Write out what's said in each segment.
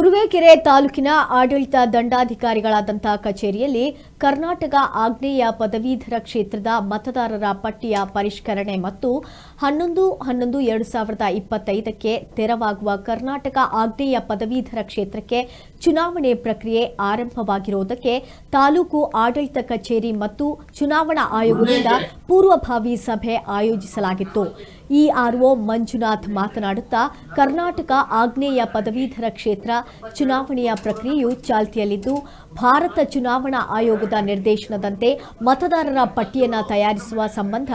ತುರುವೇಕೆರೆ ತಾಲೂಕಿನ ಆಡಳಿತ ದಂಡಾಧಿಕಾರಿಗಳಾದಂಥ ಕಚೇರಿಯಲ್ಲಿ ಕರ್ನಾಟಕ ಆಗ್ನೇಯ ಪದವೀಧರ ಕ್ಷೇತ್ರದ ಮತದಾರರ ಪಟ್ಟಿಯ ಪರಿಷ್ಕರಣೆ ಮತ್ತು ಹನ್ನೊಂದು ಹನ್ನೊಂದು ಎರಡು ಸಾವಿರದ ಇಪ್ಪತ್ತೈದಕ್ಕೆ ತೆರವಾಗುವ ಕರ್ನಾಟಕ ಆಗ್ನೇಯ ಪದವೀಧರ ಕ್ಷೇತ್ರಕ್ಕೆ ಚುನಾವಣೆ ಪ್ರಕ್ರಿಯೆ ಆರಂಭವಾಗಿರುವುದಕ್ಕೆ ತಾಲೂಕು ಆಡಳಿತ ಕಚೇರಿ ಮತ್ತು ಚುನಾವಣಾ ಆಯೋಗದಿಂದ ಪೂರ್ವಭಾವಿ ಸಭೆ ಆಯೋಜಿಸಲಾಗಿತ್ತು. ಇಆರ್ಒ ಮಂಜುನಾಥ್ ಮಾತನಾಡುತ್ತಾ, ಕರ್ನಾಟಕ ಆಗ್ನೇಯ ಪದವೀಧರ ಕ್ಷೇತ್ರ ಚುನಾವಣೆಯ ಪ್ರಕ್ರಿಯೆಯು ಚಾಲ್ತಿಯಲ್ಲಿದ್ದು, ಭಾರತ ಚುನಾವಣಾ ಆಯೋಗದ ನಿರ್ದೇಶನದಂತೆ ಮತದಾರರ ಪಟ್ಟಿಯನ್ನು ತಯಾರಿಸುವ ಸಂಬಂಧ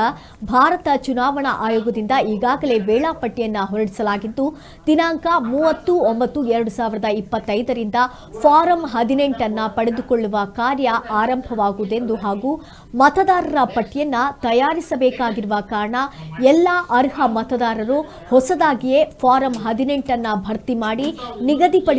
ಭಾರತ ಚುನಾವಣಾ ಆಯೋಗದಿಂದ ಈಗಾಗಲೇ ವೇಳಾಪಟ್ಟಿಯನ್ನು ಹೊರಡಿಸಲಾಗಿದ್ದು, ದಿನಾಂಕ ಮೂವತ್ತು ಒಂಬತ್ತು ಎರಡು ಸಾವಿರದ ಇಪ್ಪತ್ತೈದರಿಂದ ಫಾರಂ ಹದಿನೆಂಟನ್ನು ಪಡೆದುಕೊಳ್ಳುವ ಕಾರ್ಯ ಆರಂಭವಾಗುವುದೆಂದು ಹಾಗೂ ಮತದಾರರ ಪಟ್ಟಿಯನ್ನು ತಯಾರಿಸಬೇಕಾಗಿರುವ ಕಾರಣ ಎಲ್ಲ ಅರ್ಹ ಮತದಾರರು ಹೊಸದಾಗಿಯೇ ಫಾರಂ ಹದಿನೆಂಟನ್ನು ಭರ್ತಿ ಮಾಡಿ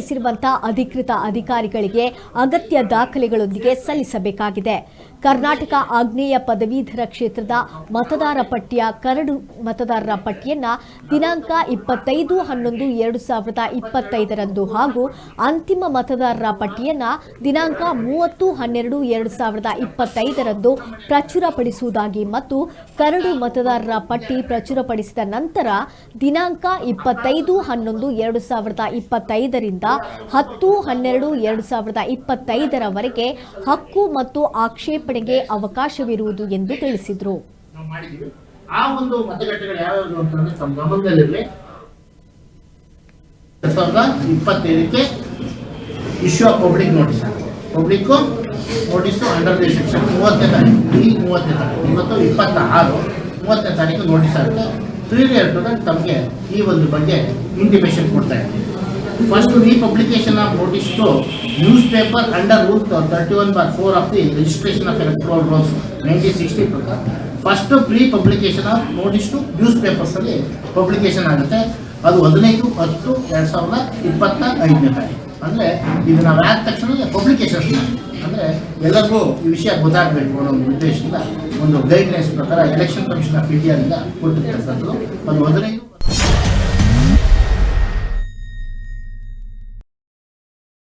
ನಿಗದಿಪಡಿಸಿರುವಂತಹ ಅಧಿಕೃತ ಅಧಿಕಾರಿಗಳಿಗೆ ಅಗತ್ಯ ದಾಖಲೆಗಳೊಂದಿಗೆ ಸಲ್ಲಿಸಬೇಕಾಗಿದೆ. ಕರ್ನಾಟಕ ಆಗ್ನೇಯ ಪದವೀಧರ ಕ್ಷೇತ್ರದ ಮತದಾರ ಪಟ್ಟಿಯ ಕರಡು ಮತದಾರರ ಪಟ್ಟಿಯನ್ನು ದಿನಾಂಕ ಇಪ್ಪತ್ತೈದು, ಹನ್ನೊಂದು, ಎರಡು ಸಾವಿರದ ಇಪ್ಪತ್ತೈದರಂದು ಹಾಗೂ ಅಂತಿಮ ಮತದಾರರ ಪಟ್ಟಿಯನ್ನು ದಿನಾಂಕ ಮೂವತ್ತು, ಹನ್ನೆರಡು, ಎರಡು ಸಾವಿರದ ಇಪ್ಪತ್ತೈದರಂದು ಪ್ರಚುರಪಡಿಸುವುದಾಗಿ ಮತ್ತು ಕರಡು ಮತದಾರರ ಪಟ್ಟಿ ಪ್ರಚುರಪಡಿಸಿದ ನಂತರ ದಿನಾಂಕ ಇಪ್ಪತ್ತೈದು, ಹನ್ನೊಂದು, ಎರಡು ಸಾವಿರದ ಇಪ್ಪತ್ತೈದರಿಂದ ಹತ್ತು, ಹನ್ನೆರಡು, ಎರಡು ಸಾವಿರದ ಇಪ್ಪತ್ತೈದರವರೆಗೆ ಹಕ್ಕು ಮತ್ತು ಆಕ್ಷೇಪಣೆಗೆ ಅವಕಾಶವಿರುವುದು ಎಂದು ತಿಳಿಸಿದರು. ಆ ಒಂದು ಮತಗಟ್ಟೆಗಳು ಯಾವ್ಯಾವ ಅಂತಂದ್ರೆ ತಮ್ಮ ಗಮನದಲ್ಲಿರಲಿ. ಎರಡ್ ಸಾವಿರದ ಇಪ್ಪತ್ತೈದಕ್ಕೆ issue of notice public notice under section ಮೂವತ್ತನೇ ತಾರೀಕು, ಈ ಮೂವತ್ತನೇ ತಾರೀಕು ಇವತ್ತು ಇಪ್ಪತ್ತ ಆರು ಮೂವತ್ತನೇ ನೋಟಿಸ್ ಆಗುತ್ತೆ. ಪ್ರೀರಿಯರ್ ಟು ತಮಗೆ ಈ ಒಂದು ಬಗ್ಗೆ ಇಂಟಿಮೇಷನ್ ಕೊಡ್ತಾ ಇದ್ದೀವಿ. Notice to newspaper under rule thirty one bar four of the registration of electoral rules nineteen sixty ಪ್ರಕಾರ first pre publication of notice to news ಪೇಪರ್ಸಲ್ಲಿ publication ಆಗುತ್ತೆ. ಅದು ಹದಿನೈದು, ಹತ್ತು, ಎರಡು ಸಾವಿರದ ಇಪ್ಪತ್ತ ಐದನೇ ತಾರೀಕು. ಅಂದರೆ ಇದು ನಾವು ಆದ ತಕ್ಷಣ ಪಬ್ಲಿಕೇಶನ್ಸ್ ಅಂದರೆ ಎಲ್ಲರಿಗೂ ಈ ವಿಷಯ ಗೊತ್ತಾಗಬೇಕು ಅನ್ನೋ ಒಂದು ಉದ್ದೇಶದಿಂದ ಒಂದು ಗೈಡ್ಲೈನ್ಸ್ ಪ್ರಕಾರ ಎಲೆಕ್ಷನ್ ಕಮಿಷನ್ ಆಫ್ ಇಂಡಿಯಾದಿಂದ ಕೊಟ್ಟಿರ್ತಕ್ಕಂಥದ್ದು. ಅದು ಹದಿನೈದು